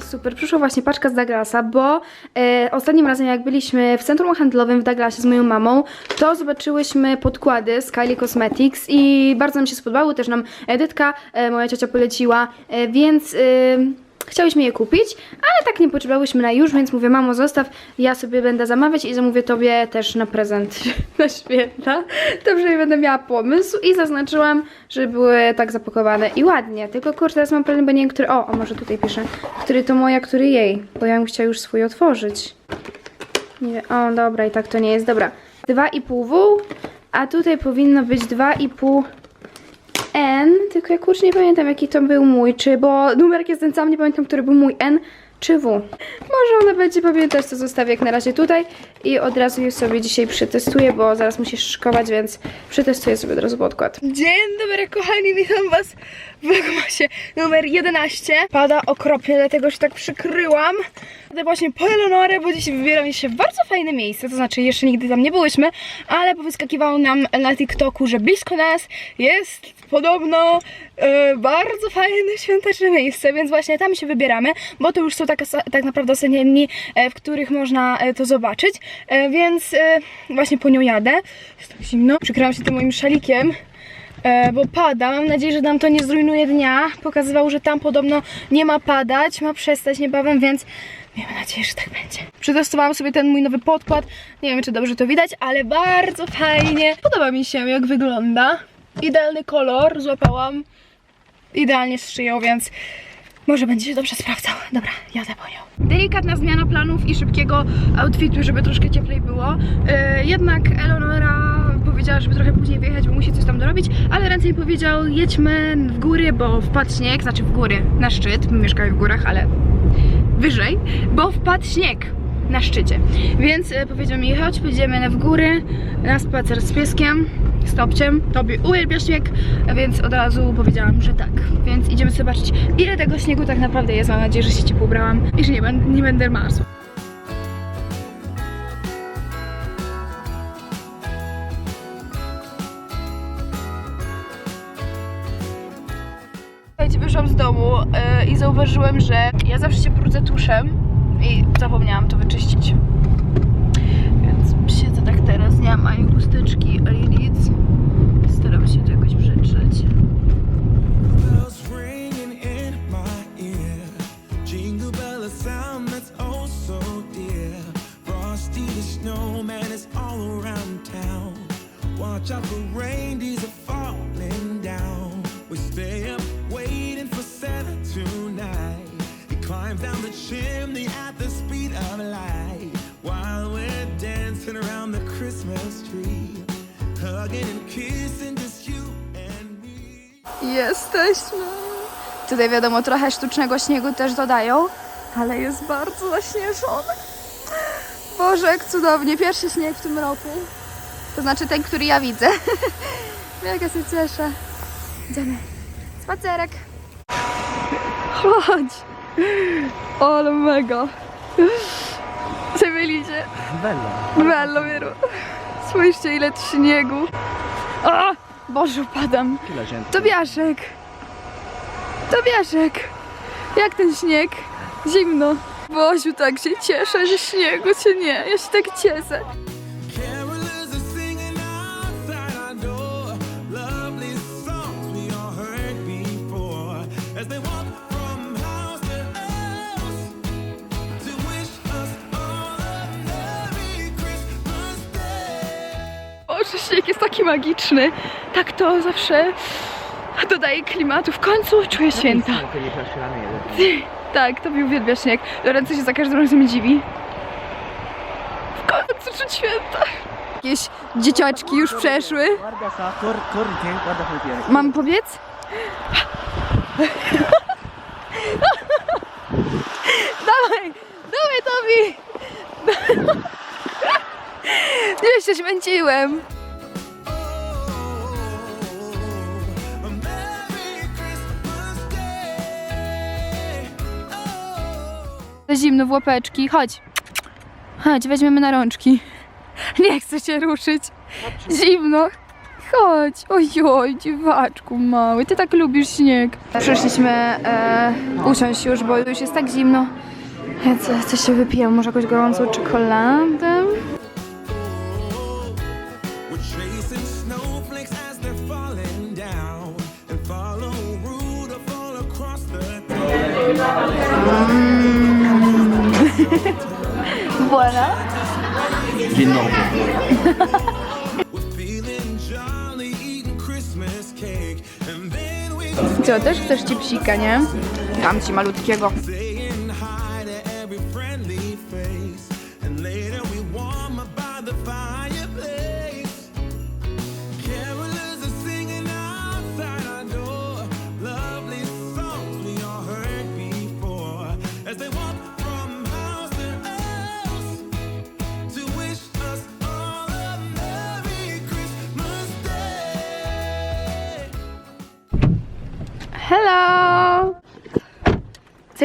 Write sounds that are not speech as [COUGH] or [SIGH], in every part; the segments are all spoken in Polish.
super. Przyszła właśnie paczka z Douglasa, bo e, ostatnim razem jak byliśmy w centrum handlowym w Douglasie z moją mamą, to zobaczyłyśmy podkłady z Kylie Cosmetics i bardzo nam się spodobały, też nam Edytka, e, moja ciocia poleciła, e, więc... E, Chciałyśmy je kupić, ale tak nie potrzebowałyśmy na już, więc mówię, mamo zostaw, ja sobie będę zamawiać i zamówię tobie też na prezent [LAUGHS] na święta. To przynajmniej będę miała pomysł i zaznaczyłam, że były tak zapakowane i ładnie. Tylko kurczę, teraz mam problem, bo nie wiem, który... O, o może tutaj piszę. Który to moja, który jej, bo ja bym chciała już swój otworzyć. Nie wiem, o dobra, i tak to nie jest, dobra. 2,5 W, a tutaj powinno być 2,5 N, tylko ja kurczę nie pamiętam jaki to był mój, czy, bo numerek jest ten sam, nie pamiętam, który był mój N czy W. Może ona będzie pamiętać, to zostawię jak na razie tutaj i od razu je sobie dzisiaj przetestuję, bo zaraz musisz szkować, więc przetestuję sobie od razu podkład. Dzień dobry kochani, witam was w Legmasie numer 11. Pada okropnie, dlatego się tak przykryłam. Jadę właśnie po Eleonorę, bo dzisiaj wybieram się w bardzo fajne miejsce, to znaczy jeszcze nigdy tam nie byłyśmy, ale powyskakiwało nam na TikToku, że blisko nas jest podobno e, bardzo fajne świąteczne miejsce, więc właśnie tam się wybieramy, bo to już są tak, tak naprawdę ostatnie dni, e, w których można e, to zobaczyć, e, więc e, właśnie po nią jadę. Jest tak zimno. Przykryłam się tym moim szalikiem. E, bo pada. Mam nadzieję, że nam to nie zrujnuje dnia. Pokazywał, że tam podobno nie ma padać, ma przestać niebawem, więc miejmy nadzieję, że tak będzie. Przetestowałam sobie ten mój nowy podkład. Nie wiem, czy dobrze to widać, ale bardzo fajnie. Podoba mi się, jak wygląda. Idealny kolor złapałam. Idealnie z szyją, więc może będzie się dobrze sprawdzał. Dobra, jadę po. Delikatna zmiana planów i szybkiego outfitu, żeby troszkę cieplej było. Yy, jednak Eleonora powiedziała, żeby trochę później wyjechać, bo musi coś tam dorobić, ale ręcej powiedział, jedźmy w góry, bo wpadł śnieg, znaczy w góry, na szczyt, mieszkamy w górach, ale wyżej, bo wpadł śnieg na szczycie. Więc e, powiedział mi, chodź, pójdziemy w góry na spacer z pieskiem, z topciem. Tobie uwielbia śnieg, więc od razu powiedziałam, że tak. Więc idziemy zobaczyć, ile tego śniegu tak naprawdę jest. Mam nadzieję, że się ciepło ubrałam i że nie, będę- nie będę marzła. Słuchajcie, wyszłam z domu yy, i zauważyłem, że ja zawsze się brudzę tuszem i zapomniałam to wyczyścić. Więc siedzę tak teraz, nie mam ani chusteczki, ani nic. Staram się to jakoś przetrzeć. Watch out for reindeers are falling down. We stay up He climbs down the chimney at the speed of light. While we're dancing around the Christmas tree. Hugging and kissing just you and me. Jesteśmy. Tutaj wiadomo, trochę sztucznego śniegu też dodają, ale jest bardzo zaśnieżony. Boże, jak cudownie. Pierwszy śnieg w tym roku. To znaczy ten, który ja widzę. [LAUGHS] Jak ja się cieszę. Idziemy. Spacerek. Chodź. Ale mega. Co byliście? Bella. Bello, vero? Spójrzcie ile tu śniegu. A! Boże, upadam. Tobiaszek! Tobiaszek! Jak ten śnieg? Zimno. Boziu, tak się cieszę, że śniegu cię nie. Ja się tak cieszę. Śnieg jest taki magiczny. Tak to zawsze dodaje klimatu. W końcu czuję święta. To jeden. Tak, tobie uwielbia śnieg. Lorenzo się za każdym razem dziwi. W końcu czuć święta. Jakieś dzieciaczki już przeszły. Mam powiedz? [LAUGHS] dawaj, dawaj Tobi! [LAUGHS] Nie się śmęciłem. Zimno w łapeczki, chodź. Chodź, weźmiemy na rączki. [LAUGHS] Nie chcę się ruszyć. Zimno. Chodź, ojoj, dziwaczku mały, ty tak lubisz śnieg. Przyszliśmy e, usiąść już, bo już jest tak zimno. Więc e, coś się wypijam, może jakąś gorącą czekoladę. We're Voilà. Dzień dobry. Co, też chcesz ci psika, nie? Dam ci malutkiego.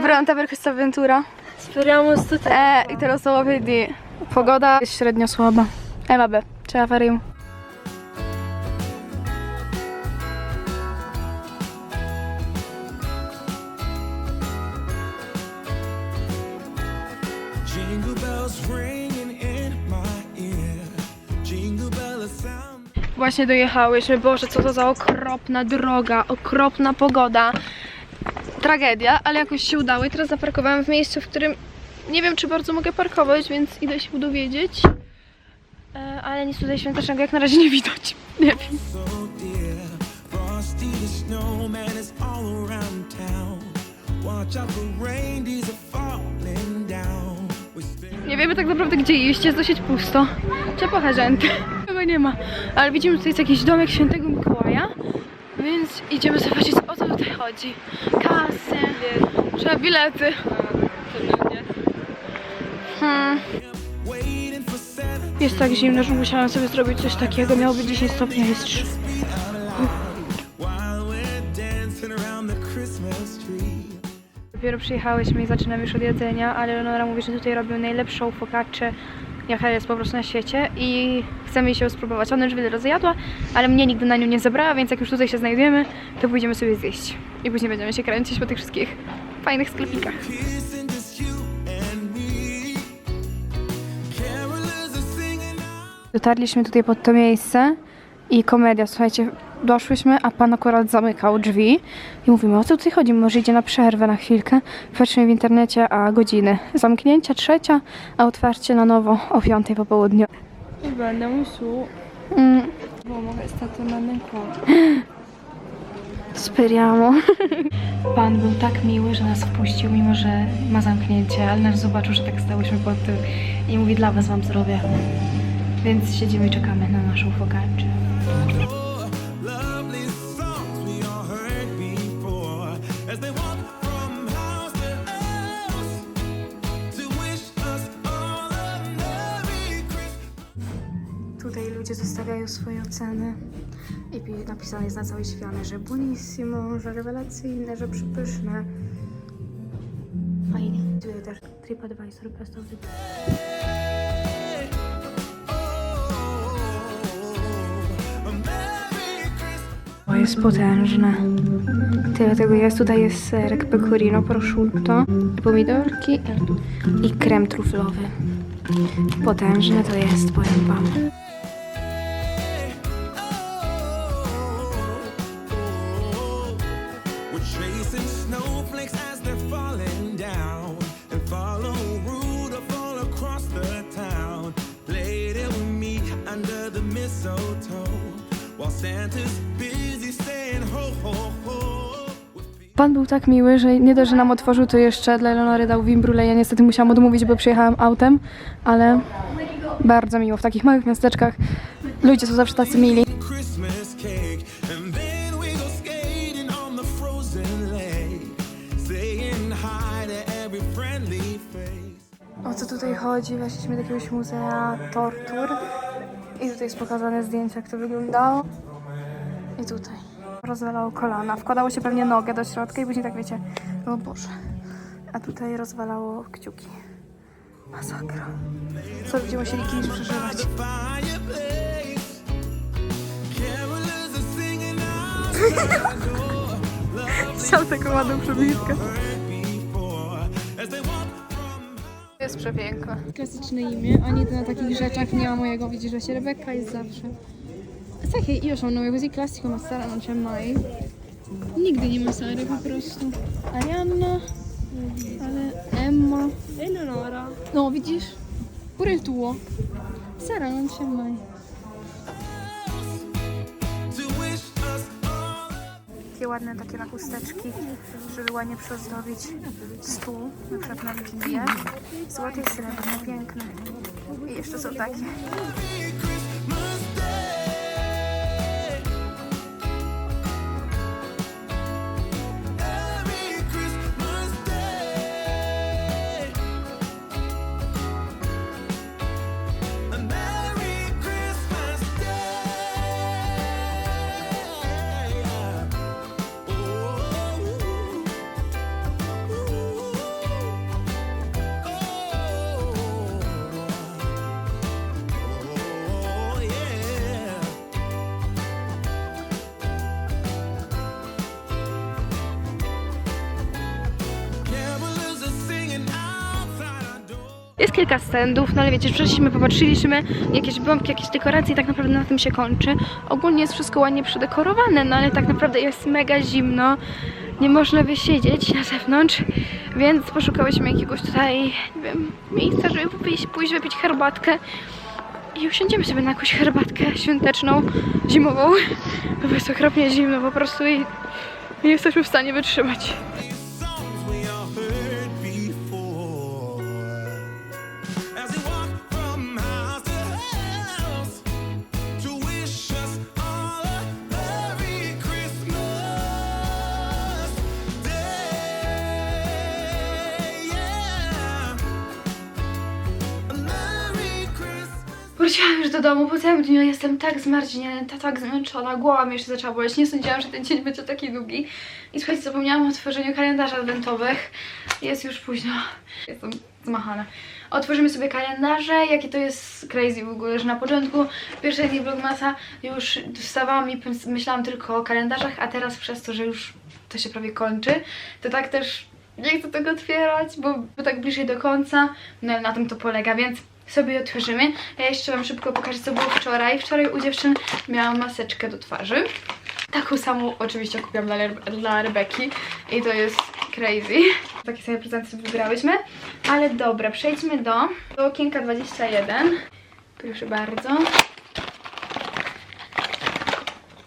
Pronta per questa avventura? Speriamo sto tempo. Eh, te lo stavo per dire. Pogoda jest średnio słaba. Eh vabbè, ce la faremo. Właśnie dojechałyśmy. Boże, co to za okropna droga, okropna pogoda. Tragedia, ale jakoś się udało i teraz zaparkowałam w miejscu, w którym nie wiem, czy bardzo mogę parkować, więc idę się dowiedzieć. E, ale nic tutaj świątecznego jak na razie nie widać. [LAUGHS] Nie wiem. Nie wiemy tak naprawdę gdzie iść, jest dosyć pusto. Trzeba pochazęty. [LAUGHS] Tego nie ma. Ale widzimy, że jest jakiś domek świętego Mikołaja. Więc idziemy zobaczyć o co tutaj chodzi. Kasy. Trzeba bilety. Hmm. Jest tak zimno, że musiałam sobie zrobić coś takiego. Miało być 10 stopni, jest 3. while we're dancing around the Christmas tree. Dopiero przyjechałyśmy i zaczynamy już od jedzenia, ale Leonora mówi, że tutaj robią najlepszą focaccię, jaka jest po prostu na świecie i chcemy jej się spróbować. Ona już wiele razy jadła, ale mnie nigdy na nią nie zabrała, więc jak już tutaj się znajdziemy, to pójdziemy sobie zjeść. I później będziemy się kręcić po tych wszystkich fajnych sklepikach. Dotarliśmy tutaj pod to miejsce i komedia, słuchajcie, doszłyśmy, a pan akurat zamykał drzwi i mówimy, o co tutaj chodzi, może idzie na przerwę na chwilkę. Patrzymy w internecie, a godziny. Zamknięcia trzecia, a otwarcie na nowo o piątej po południu. Będę su. Mm, Bo mogę na rynku. speriamo. [LAUGHS] Pan był tak miły, że nas wpuścił, mimo że ma zamknięcie, ale nas zobaczył, że tak stałyśmy pod tym i mówi, dla was wam zrobię. Więc siedzimy i czekamy na naszą focaccię. Swoje oceny i pi- napisane jest na całej świanie, że buonissimo, że rewelacyjne, że przepyszne. Fajnie. Tu jest też TripAdvisor best of the. To jest potężne. Tyle tego jest. Tutaj jest serek pecorino prosciutto, pomidorki i krem truflowy. Potężne to jest, powiem wam. Pan był tak miły, że nie dość, że nam otworzył, to jeszcze dla Eleonory dał wimbrule. Ja niestety musiałam odmówić, bo przyjechałam autem, ale bardzo miło. W takich małych miasteczkach ludzie są zawsze tacy mili. O co tutaj chodzi? Weszliśmy do jakiegoś muzea tortur i tutaj jest pokazane zdjęcie, jak to wyglądało. I tutaj rozwalało kolana. Wkładało się pewnie nogę do środka i później tak wiecie, o Boże. A tutaj rozwalało kciuki. Masakra. Co ludzie musieli kiedyś przeżywać. [LAUGHS] Chciał taką ładną from Jest przepiękne. Klasyczne imię, a nigdy na takich rzeczach nie ma mojego. Widzisz, że się Rebeka jest zawsze. Sai che io ho un nome così classico ma Sara non c'è mai. Nigdy nie ma Sary po prostu. Arianna, ale Emma. Eleonora. No widzisz? Pure il tuo. Sara non c'è mai. Takie ładne takie na chusteczki, żeby ładnie przyozdobić stół, na przykład na Wigilię. Złote i srebrne, piękne. I jeszcze są takie. Jest kilka standów, no ale wiecie, przyszliśmy, popatrzyliśmy, jakieś bombki, jakieś dekoracje i tak naprawdę na tym się kończy. Ogólnie jest wszystko ładnie przedekorowane, no ale tak naprawdę jest mega zimno. Nie można wysiedzieć na zewnątrz, więc poszukałyśmy jakiegoś tutaj, nie wiem, miejsca, żeby pójść, pójść wypić herbatkę. I usiądziemy sobie na jakąś herbatkę świąteczną, zimową. Bo jest okropnie zimno po prostu i nie jesteśmy w stanie wytrzymać. Wróciłam już do domu, po całym dniu jestem tak zmarznięta, tak zmęczona, głowa mi jeszcze zaczęła boleć. Nie sądziłam, że ten dzień będzie taki długi. I słuchajcie, zapomniałam o otworzeniu kalendarzy adwentowych. Jest już późno. Jestem zmachana. Otworzymy sobie kalendarze, jakie to jest crazy w ogóle, że na początku pierwszej dni Vlogmasa już wstawałam i myślałam tylko o kalendarzach, a teraz przez to, że już to się prawie kończy, to tak też nie chcę tego otwierać, bo, tak bliżej do końca, no na tym to polega, więc sobie otworzymy. Ja jeszcze Wam szybko pokażę, co było wczoraj. Wczoraj u dziewczyn miałam maseczkę do twarzy. Taką samą oczywiście kupiłam dla, dla Rebeki i to jest crazy. Takie sobie prezenty sobie wybrałyśmy. Ale dobra, przejdźmy do, do okienka 21. Proszę bardzo.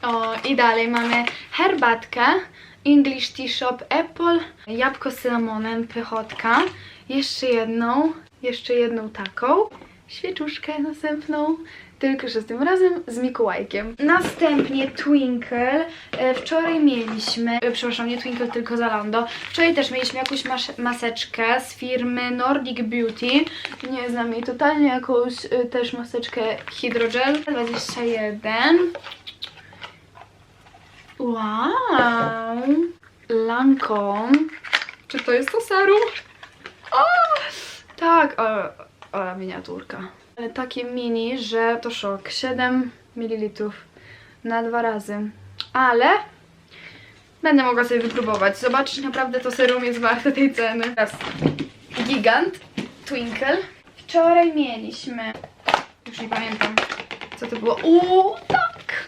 O, i dalej mamy herbatkę, English Tea Shop Apple, jabłko z cynamonem, pychotka, jeszcze jedną, jeszcze jedną taką, świeczuszkę następną, tylko że z tym razem z Mikołajkiem. Następnie Twinkle. E, Wczoraj mieliśmy, e, przepraszam, nie Twinkle, tylko Zalando. Wczoraj też mieliśmy jakąś mas maseczkę z firmy Nordic Beauty. Nie znam jej totalnie, jakąś e, też maseczkę Hydrogel 21. Wow! Lancome. Czy to jest to serum? O! Tak, ale, miniaturka. Ale takie mini, że to szok. 7 ml na dwa razy. Ale będę mogła sobie wypróbować. Zobaczyć, naprawdę to serum jest warte tej ceny. Teraz Gigant Twinkle. Wczoraj mieliśmy, już nie pamiętam, co to było. Uuu!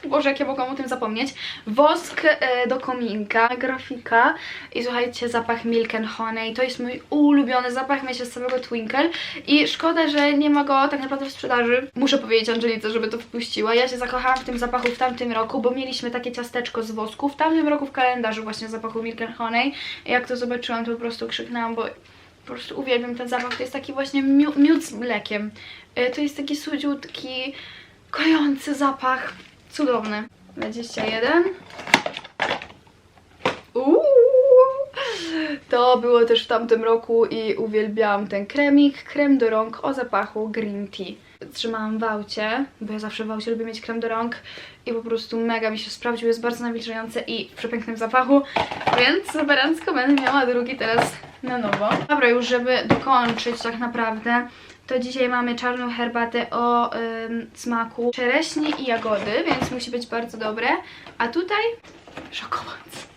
Boże, jak ja mogłam o tym zapomnieć. Wosk e, do kominka, grafika i słuchajcie, zapach Milk and Honey. To jest mój ulubiony zapach, myślę, z całego Twinkle i szkoda, że nie ma go tak naprawdę w sprzedaży. Muszę powiedzieć Angelice, żeby to wpuściła. Ja się zakochałam w tym zapachu w tamtym roku, bo mieliśmy takie ciasteczko z wosku w tamtym roku w kalendarzu właśnie zapachu Milk and Honey. Jak to zobaczyłam, to po prostu krzyknęłam, bo po prostu uwielbiam ten zapach. To jest taki właśnie miód, miód z mlekiem. E, To jest taki słodziutki, kojący zapach. Cudowny. 21. Uuu. To było też w tamtym roku i uwielbiałam ten kremik, krem do rąk o zapachu green tea. Trzymałam w aucie, bo ja zawsze w aucie lubię mieć krem do rąk i po prostu mega mi się sprawdził, jest bardzo nawilżający i w przepięknym zapachu, więc superancko będę miała drugi teraz na nowo. Dobra, już żeby dokończyć tak naprawdę, to dzisiaj mamy czarną herbatę o ym, smaku czereśni i jagody, więc musi być bardzo dobre. A tutaj Szokujące.